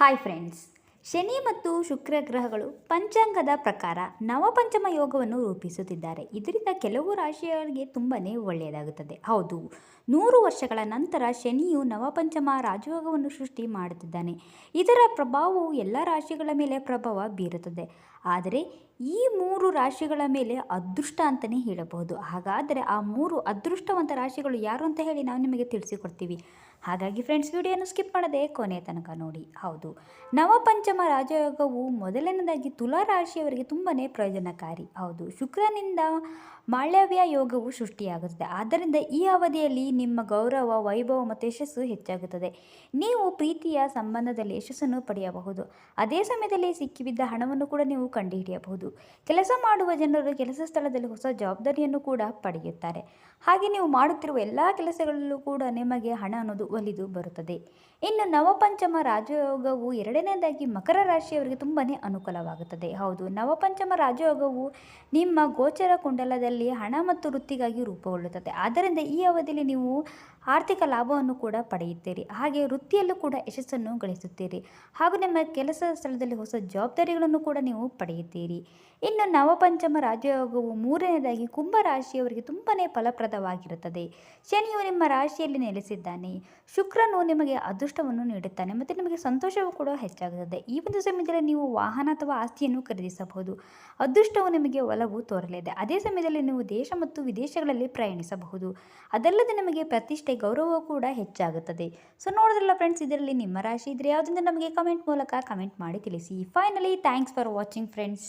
Hi friends Shani ಮತ್ತು ಶುಕ್ರ ಗ್ರಹಗಳು ಪಂಚಾಂಗದ ಪ್ರಕಾರ ನವಪಂಚಮ ಯೋಗವನ್ನು ರೂಪಿಸುತ್ತಿದ್ದಾರೆ. ಇದರಿಂದ ಕೆಲವು ರಾಶಿಯವರಿಗೆ ತುಂಬಾ ಒಳ್ಳೆಯದಾಗುತ್ತದೆ. ಹೌದು, ನೂರು ವರ್ಷಗಳ ನಂತರ ಶನಿಯು ನವಪಂಚಮ ರಾಜಯೋಗವನ್ನು ಸೃಷ್ಟಿ ಮಾಡುತ್ತಿದ್ದಾನೆ. ಇದರ ಪ್ರಭಾವವು ಎಲ್ಲ ರಾಶಿಗಳ ಮೇಲೆ ಪ್ರಭಾವ ಬೀರುತ್ತದೆ. ಆದರೆ ಈ ಮೂರು ರಾಶಿಗಳ ಮೇಲೆ ಅದೃಷ್ಟ ಅಂತಲೇ ಹೇಳಬಹುದು. ಹಾಗಾದರೆ ಆ ಮೂರು ಅದೃಷ್ಟವಂತ ರಾಶಿಗಳು ಯಾರು ಅಂತ ಹೇಳಿ ನಾವು ನಿಮಗೆ ತಿಳಿಸಿಕೊಡ್ತೀವಿ. ಹಾಗಾಗಿ ಫ್ರೆಂಡ್ಸ್ ವಿಡಿಯೋನ ಸ್ಕಿಪ್ ಮಾಡದೆ ಕೊನೆಯ ತನಕ ನೋಡಿ. ಹೌದು. ನವಪಂಚಮ ರಾಜಯೋಗವು ಮೊದಲನೇದಾಗಿ ತುಲಾ ರಾಶಿಯವರಿಗೆ ತುಂಬಾ ಪ್ರಯೋಜನಕಾರಿ. ಹೌದು. ಶುಕ್ರನಿಂದ ಮಾಳವ್ಯ ಯೋಗವು ಸೃಷ್ಟಿಯಾಗುತ್ತದೆ. ಆದ್ದರಿಂದ ಈ ಅವಧಿಯಲ್ಲಿ ನಿಮ್ಮ ಗೌರವ, ವೈಭವ ಮತ್ತು ಯಶಸ್ಸು ಹೆಚ್ಚಾಗುತ್ತದೆ. ನೀವು ಪ್ರೀತಿಯ ಸಂಬಂಧದಲ್ಲಿ ಯಶಸ್ಸನ್ನು ಪಡೆಯಬಹುದು. ಅದೇ ಸಮಯದಲ್ಲಿ ಸಿಕ್ಕಿಬಿದ್ದ ಹಣವನ್ನು ಕೂಡ ನೀವು ಕಂಡುಹಿಡಿಯಬಹುದು. ಕೆಲಸ ಮಾಡುವ ಜನರು ಕೆಲಸ ಸ್ಥಳದಲ್ಲಿ ಹೊಸ ಜವಾಬ್ದಾರಿಯನ್ನು ಕೂಡ ಪಡೆಯುತ್ತಾರೆ. ಹಾಗೆ ನೀವು ಮಾಡುತ್ತಿರುವ ಎಲ್ಲ ಕೆಲಸಗಳಲ್ಲೂ ಕೂಡ ನಿಮಗೆ ಹಣ ಅನ್ನೋದು ಒಲಿದು ಬರುತ್ತದೆ. ಇನ್ನು ನವಪಂಚಮ ರಾಜಯೋಗವು ಎರಡನೇದಾಗಿ ಮಕರ ರಾಶಿಯವರಿಗೆ ತುಂಬಾ ಅನುಕೂಲವಾಗುತ್ತದೆ. ಹೌದು, ನವಪಂಚಮ ರಾಜಯೋಗವು ನಿಮ್ಮ ಗೋಚರ ಕುಂಡಲದಲ್ಲಿ ಹಣ ಮತ್ತು ವೃತ್ತಿಗಾಗಿ ರೂಪುಗೊಳ್ಳುತ್ತದೆ. ಆದ್ದರಿಂದ ಈ ಅವಧಿಯಲ್ಲಿ ನೀವು ಆರ್ಥಿಕ ಲಾಭವನ್ನು ಕೂಡ ಪಡೆಯುತ್ತೀರಿ. ಹಾಗೆ ವೃತ್ತಿಯಲ್ಲೂ ಕೂಡ ಯಶಸ್ಸನ್ನು ಗಳಿಸುತ್ತೀರಿ. ಹಾಗೂ ನಿಮ್ಮ ಕೆಲಸ ಸ್ಥಳದಲ್ಲಿ ಹೊಸ ಜವಾಬ್ದಾರಿಗಳನ್ನು ಕೂಡ ನೀವು ಪಡೆಯುತ್ತೀರಿ. ಇನ್ನು ನವಪಂಚಮ ರಾಜಯೋಗವು ಮೂರನೇದಾಗಿ ಕುಂಭ ರಾಶಿಯವರಿಗೆ ತುಂಬಾ ಫಲಪ್ರದವಾಗಿರುತ್ತದೆ. ಶನಿಯು ನಿಮ್ಮ ರಾಶಿಯಲ್ಲಿ ನೆಲೆಸಿದ್ದಾನೆ. ಶುಕ್ರನು ನಿಮಗೆ ಅದೃಷ್ಟವನ್ನು ನೀಡುತ್ತಾನೆ ಮತ್ತು ನಿಮಗೆ ಸಂತೋಷವೂ ಕೂಡ ಹೆಚ್ಚಾಗುತ್ತದೆ. ಈ ಒಂದು ಸಮಯದಲ್ಲಿ ನೀವು ವಾಹನ ಅಥವಾ ಆಸ್ತಿಯನ್ನು ಖರೀದಿಸಬಹುದು. ಅದೃಷ್ಟವು ನಿಮಗೆ ಒಲವು ತೋರಲಿದೆ. ಅದೇ ಸಮಯದಲ್ಲಿ ನೀವು ದೇಶ ಮತ್ತು ವಿದೇಶಗಳಲ್ಲಿ ಪ್ರಯಾಣಿಸಬಹುದು. ಅದಲ್ಲದೆ ನಿಮಗೆ ಪ್ರತಿಷ್ಠೆ, ಗೌರವ ಕೂಡ ಹೆಚ್ಚಾಗುತ್ತದೆ. ಸೊ ನೋಡಿದ್ರಲ್ಲ ಫ್ರೆಂಡ್ಸ್ ಇದರಲ್ಲಿ ನಿಮ್ಮ ರಾಶಿ ಇದ್ರೆ ಯಾವುದರಿಂದ ನಮಗೆ ಕಮೆಂಟ್ ಮೂಲಕ ಕಮೆಂಟ್ ಮಾಡಿ ತಿಳಿಸಿ. Finally thanks for watching friends